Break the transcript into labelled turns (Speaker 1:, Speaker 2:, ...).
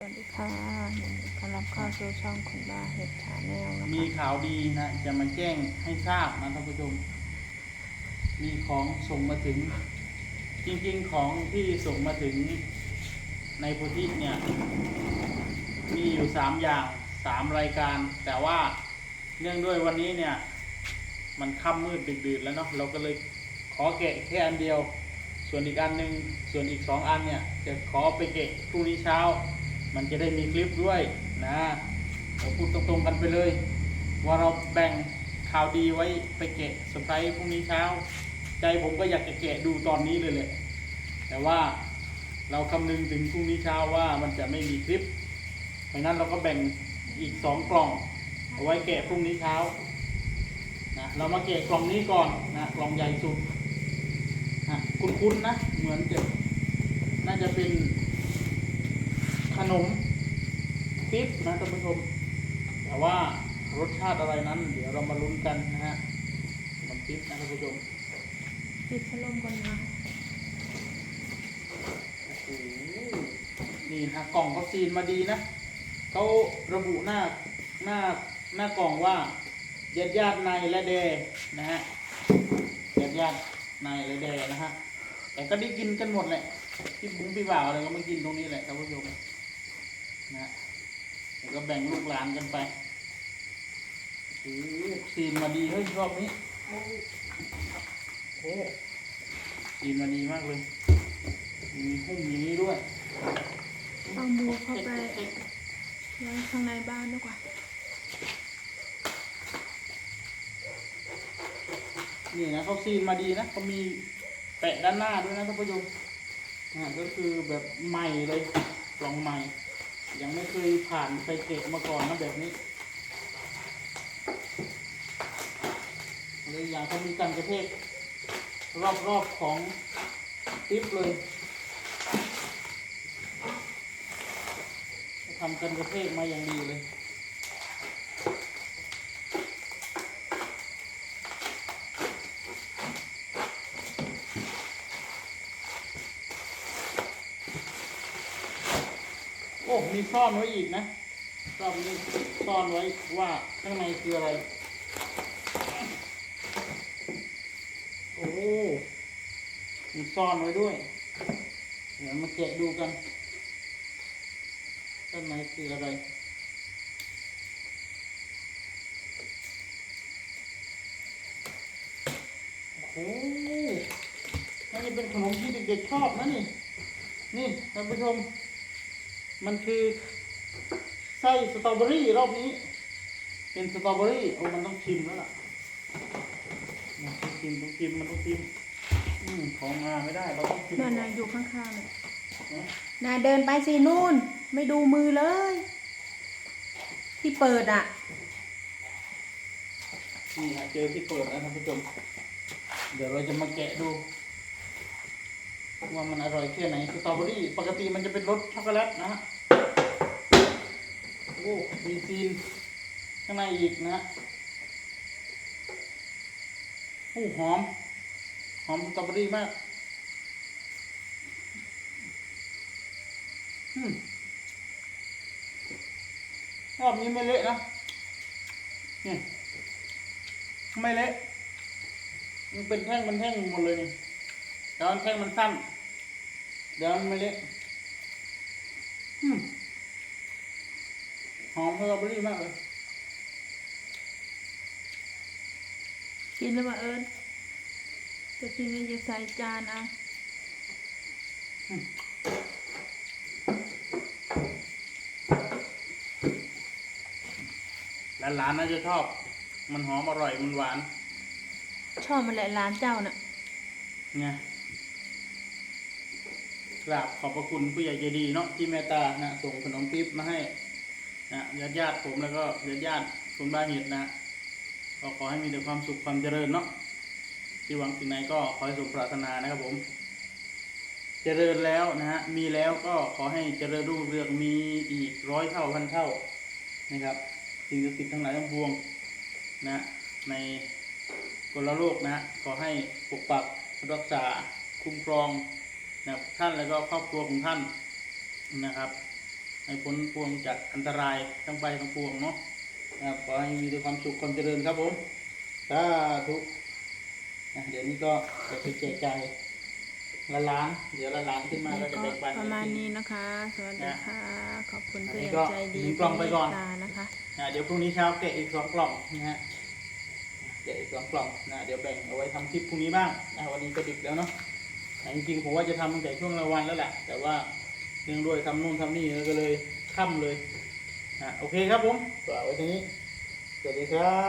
Speaker 1: สวัสดีค่ะยินดีต้อนรับเข้าสู่ช่องคุณบ้าเห็ดชาแนลนะ
Speaker 2: มีข่าวดีนะ จะมาแจ้งให้ทราบนะท่านผู้ชม มีของส่งมาถึง จริงๆของที่ส่งมาถึงในโพธิเนี่ย มีอยู่สามอย่างสามรายการ แต่ว่าเนื่องด้วยวันนี้เนี่ย มันค่ำมืดดึกดื่นแล้วเนาะเราก็เลยขอแกะแค่อันเดียว ส่วนอีกอันหนึ่งส่วนอีกสองอันเนี่ย จะขอไปแกะพรุ่งนี้เช้า มันจะได้มีคลิปด้วยนะเราพูดตรงๆกันไปเลย ว่าเราแบ่งข่าวดีไว้ไปแกะเซอร์ไพรส์พรุ่งนี้เช้า ใจผมก็อยากจะแกะดูตอนนี้เลยแหละแต่ว่าเราคำนึงถึงพรุ่งนี้เช้าว่ามันจะไม่มีคลิปเพราะงั้นเราก็แบ่งอีกสองกล่องเอาไว้แกะพรุ่งนี้เช้านะเรามาแกะกล่องนี้ก่อนนะกล่องใหญ่สุดนะคุ้นๆนะเหมือนจะน่าจะเป็น ขนมปิ๊บนะท่านผู้ชม แต่ว่ารสชาติอะไรนั้น เดี๋ยวเรามาลุ้นกันนะฮะขนมปิ๊บนะท่านผู้ชม
Speaker 1: ปิดพัดลมก่อนนะ
Speaker 2: โอ้โหนี่นะกล่องเขาซีนมาดีนะเขาระบุหน้าหน้าหน้ากล่องว่าญาติญาติในและเดนะฮะญาติญาติในและเดนะฮะแต่ก็ได้กินกันหมดแหละพี่บุ้งพี่บ่าวอะไรก็มากินตรงนี้แหละท่านผู้ชม นะฮะแล้วก็แบ่งลูกหลานกันไปโอ้โหซีนมาดีเฮ้ยรอบนี้โอ้โหซีนมาดีมากเลย มีหุ้มอย่างนี้ด้วย
Speaker 1: เอามือเข้าไปไว้ข้างในบ้านดีกว่า
Speaker 2: นี่นะเขาซีนมาดีนะเขามีแปะด้านหน้าด้วยนะท่านผู้ชมอ่าก็คือแบบใหม่เลยกล่องใหม่ ยังไม่เคยผ่านไปเกะมาก่อนนะแบบนี้เลยอย่างเขามีการกระเทกรอบๆของติ๊บเลยทำกันกระเทกมาอย่างดีเลย โอ้ มีซ่อนไว้อีกนะรอบนี้ซ่อนไว้ว่าข้างในคืออะไร โอ้ มีซ่อนไว้ด้วย เดี๋ยวมาแกะดูกันข้างในคืออะไรโอ้โหน่เป็นขนมที่เด็กๆชอบนะนี่ นี่ท่านผู้ชม มันคือไส้สตรอเบอรี่รอบนี้ เป็นสตรอเบอรี่โอ้มันต้องชิมแล้วล่ะมันต้องชิมต้องชิมมันต้องชิมอืมของมาไม่ได้เราต้องชิม
Speaker 1: นั่นนายอยู่ข้างๆเนี่ย
Speaker 2: นะ
Speaker 1: นายเดินไปสินู่น ไม่ดูมือเลย ที่เปิดอะ
Speaker 2: นี่ฮะเจอที่เปิดแล้วท่านผู้ชม เดี๋ยวเราจะมาแกะดู ว่ามันอร่อยแค่ไหนสตรอเบอรี่ปกติมันจะเป็นรสช็อกโกแลตนะฮะโอ้มีซีนข้างในอีกนะฮะโอ้หอม หอมสตรอเบอรี่มากอืมรอบนี้ไม่เละนะนี่ไม่เละมันเป็นแท่งมันแท่งหมดเลยนี่ เดี๋ยวมันแท่งมันสั้น เดี๋ยวมันไม่เละอืมหอมสตรอเบอรี่มากเลย
Speaker 1: กินแล้วมาเอิญจะกินก็จะใส่จานเอา
Speaker 2: หลานๆน่าจะชอบ มันหอมอร่อยมันหวาน
Speaker 1: ชอบมันแหละร้านเจ้าน่ะ
Speaker 2: ไง กราบขอบพระคุณผู้ใหญ่ใจดีเนาะที่เมตตานะส่งขนมปิ๊บมาให้นะญาติญาติผมแล้วก็ญาติญาติคุณบ้านเห็ดนะก็ขอให้มีแต่ความสุขความเจริญเนาะที่หวังสิ่งไหนก็ขอให้สมปรารถนานะครับผม เจริญแล้วนะฮะมีแล้วก็ขอให้เจริญรุ่งเรืองมีอีกร้อยเท่าพันเท่านะครับ สิ่งศักดิ์สิทธิ์ทั้งหลายทั้งปวงนะในกลโลกนะขอให้ปกปักรักษาคุ้มครอง นะครับท่านแล้วก็ครอบครัวของท่านนะครับให้พ้นพวงจากอันตรายทั้งไปทั้งปวงเนาะนะครับขอให้มีแต่ความสุขความเจริญครับผมสาธุนะเดี๋ยวนี้ก็จะไปแจกจ่ายละล้าน เดี๋ยวละล้านขึ้นมา
Speaker 1: นี่
Speaker 2: ก็จะ
Speaker 1: ก็
Speaker 2: แบ่งปัน
Speaker 1: ประมาณ
Speaker 2: ให้กิ
Speaker 1: นี้นะคะ สวัสดีค่ะ ขอบคุณ
Speaker 2: อัน
Speaker 1: ผู้
Speaker 2: นี้
Speaker 1: ใหญ่
Speaker 2: ก็
Speaker 1: ใจดี
Speaker 2: ยิงกล่องไปก่อน
Speaker 1: ที่เมตตานะคะ
Speaker 2: นะเดี๋ยวพรุ่งนี้เช้าแกะอีกสองกล่องนะฮะแกะอีกสองกล่องนะเดี๋ยวแบ่งเอาไว้ทำคลิปพรุ่งนี้บ้างนะวันนี้ก็ดึกแล้วเนาะ แต่จริงๆผมว่าจะทำตั้งแต่ช่วงกลางวันแล้วแหละ แต่ว่าเนื่องด้วยทำนู่นทำนี่แล้วก็เลยค่ำเลยนะโอเคครับผมฝากไว้ทีนี้สวัสดีครับ